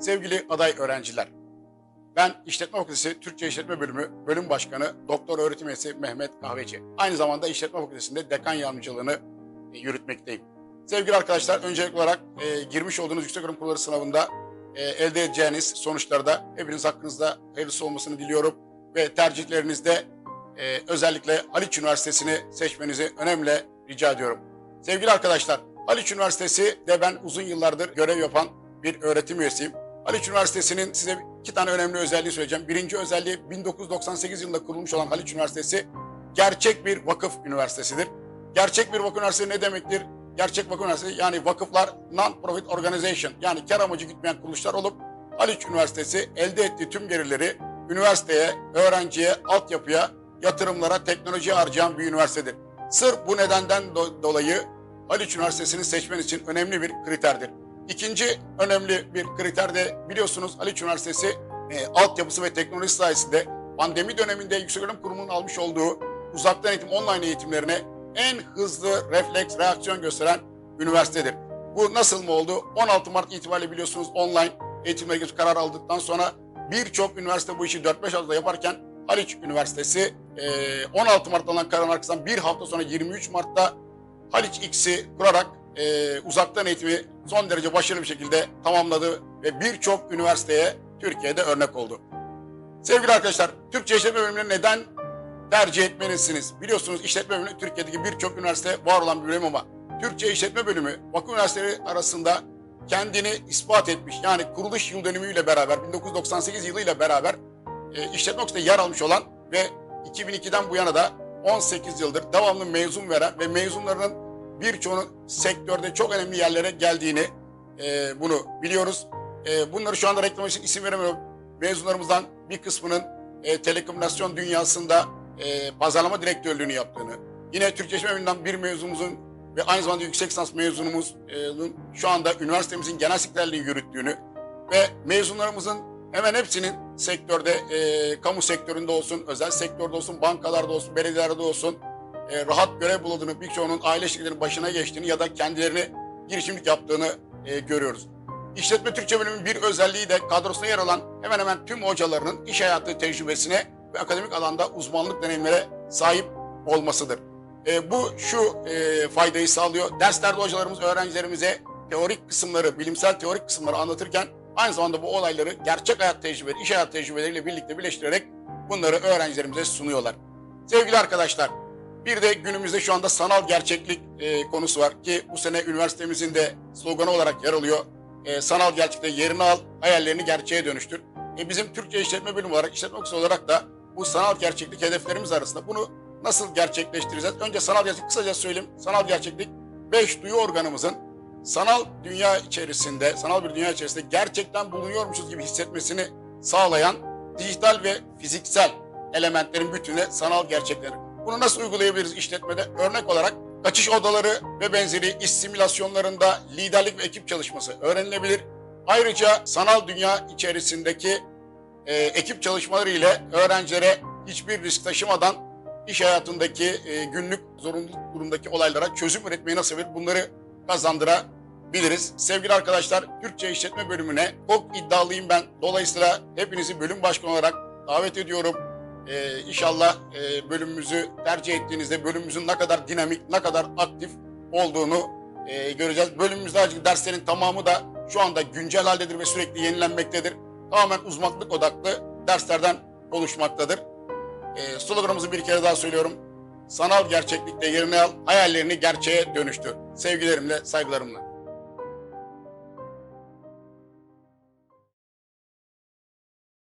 Sevgili aday öğrenciler, ben İşletme Fakültesi Türkçe İşletme Bölümü Bölüm Başkanı Doktor Öğretim Üyesi Mehmet Kahveci. Aynı zamanda İşletme Fakültesi'nde dekan yardımcılığını e, yürütmekteyim. Sevgili arkadaşlar, öncelikli olarak e, girmiş olduğunuz Yükseköğretim Kurulları sınavında e, elde edeceğiniz sonuçlarda hepiniz hakkınızda hayırlısı olmasını diliyorum. Ve tercihlerinizde e, özellikle Haliç Üniversitesi'ni seçmenizi önemli rica ediyorum. Sevgili arkadaşlar, Haliç Üniversitesi de ben uzun yıllardır görev yapan bir öğretim üyesiyim. Haliç Üniversitesi'nin size iki tane önemli özelliği söyleyeceğim. Birinci özelliği 1998 yılında kurulmuş olan Haliç Üniversitesi gerçek bir vakıf üniversitesidir. Gerçek bir vakıf üniversitesi ne demektir? Gerçek vakıf üniversitesi yani vakıflar non-profit organization yani kar amacı gütmeyen kuruluşlar olup Haliç Üniversitesi elde ettiği tüm gelirleri üniversiteye, öğrenciye, altyapıya, yatırımlara, teknolojiye harcayan bir üniversitedir. Sırf bu nedenden do- dolayı Haliç Üniversitesi'ni seçmen için önemli bir kriterdir. İkinci önemli bir kriter de biliyorsunuz Haliç Üniversitesi e, altyapısı ve teknoloji sayesinde pandemi döneminde Yükseköğretim Kurumu'nun almış olduğu uzaktan eğitim online eğitimlerine en hızlı refleks, reaksiyon gösteren üniversitedir. Bu nasıl mı oldu? 16 Mart itibariyle biliyorsunuz online eğitimle ilgili karar aldıktan sonra birçok üniversite bu işi 4-5 haftada yaparken Haliç Üniversitesi e, 16 Mart'ta alınan kararın arkasından bir hafta sonra 23 Mart'ta Haliç X'i kurarak e, uzaktan eğitimi son derece başarılı bir şekilde tamamladı ve birçok üniversiteye Türkiye'de örnek oldu. Sevgili arkadaşlar, Türkçe İşletme Bölümünü neden tercih etmelisiniz? Biliyorsunuz işletme bölümü Türkiye'deki birçok üniversite var olan bir bölüm ama Türkçe İşletme Bölümü vakıf üniversiteleri arasında kendini ispat etmiş. Yani kuruluş yıl dönümüyle beraber 1998 yılıyla beraber e, işletme fakültesinde yer almış olan ve 2002'den bu yana da 18 yıldır devamlı mezun veren ve mezunlarının birçoğunun sektörde çok önemli yerlere geldiğini e, bunu biliyoruz. E, bunları şu anda reklam için isim veremiyorum. Mezunlarımızdan bir kısmının e, telekomünikasyon dünyasında e, pazarlama direktörlüğünü yaptığını, yine Türkçe İşletme Bölümünden bir mezunumuzun ve aynı zamanda yüksek lisans mezunumuzun şu anda üniversitemizin genel sekreterliğini yürüttüğünü ve mezunlarımızın hemen hepsinin sektörde, e, kamu sektöründe olsun, özel sektörde olsun, bankalarda olsun, belediyelerde olsun e, rahat görev bulduğunu, birçoğunun aile şirketlerinin başına geçtiğini ya da kendilerini girişimlik yaptığını e, görüyoruz. İşletme Türkçe bölümünün bir özelliği de kadrosuna yer alan hemen hemen tüm hocalarının iş hayatı tecrübesine ve akademik alanda uzmanlık deneyimlere sahip olmasıdır. E, bu şu e, faydayı sağlıyor. Derslerde hocalarımız öğrencilerimize teorik kısımları, bilimsel teorik kısımları anlatırken aynı zamanda bu olayları gerçek hayat tecrübeleri, iş hayat tecrübeleriyle birlikte birleştirerek bunları öğrencilerimize sunuyorlar. Sevgili arkadaşlar, bir de günümüzde şu anda sanal gerçeklik e, konusu var ki bu sene üniversitemizin de sloganı olarak yer alıyor. E, sanal gerçekte yerini al, hayallerini gerçeğe dönüştür. E, bizim Türkçe İşletme Bölümü olarak, işletme okulu olarak da bu sanal gerçeklik hedeflerimiz arasında bunu nasıl gerçekleştireceğiz? Önce sanal gerçeklik kısaca söyleyeyim. Sanal gerçeklik beş duyu organımızın sanal dünya içerisinde, sanal bir dünya içerisinde gerçekten bulunuyormuşuz gibi hissetmesini sağlayan dijital ve fiziksel elementlerin bütününe sanal gerçekleri. Bunu nasıl uygulayabiliriz işletmede? Örnek olarak kaçış odaları ve benzeri iş simülasyonlarında liderlik ve ekip çalışması öğrenilebilir. Ayrıca sanal dünya içerisindeki e, ekip çalışmaları ile öğrencilere hiçbir risk taşımadan iş hayatındaki e, günlük zorunluluk durumdaki olaylara çözüm üretmeyi nasıl verir bunları kazandırabiliriz. Sevgili arkadaşlar Türkçe İşletme Bölümüne çok iddialıyım ben. Dolayısıyla hepinizi bölüm başkanı olarak davet ediyorum. Ee, inşallah e, bölümümüzü tercih ettiğinizde bölümümüzün ne kadar dinamik, ne kadar aktif olduğunu e, göreceğiz. Bölümümüzde ayrıca derslerin tamamı da şu anda güncel haldedir ve sürekli yenilenmektedir. Tamamen uzmanlık odaklı derslerden oluşmaktadır. E, sloganımızı bir kere daha söylüyorum. Sanal gerçeklikte yerini al, hayallerini gerçeğe dönüştür. Sevgilerimle, saygılarımla.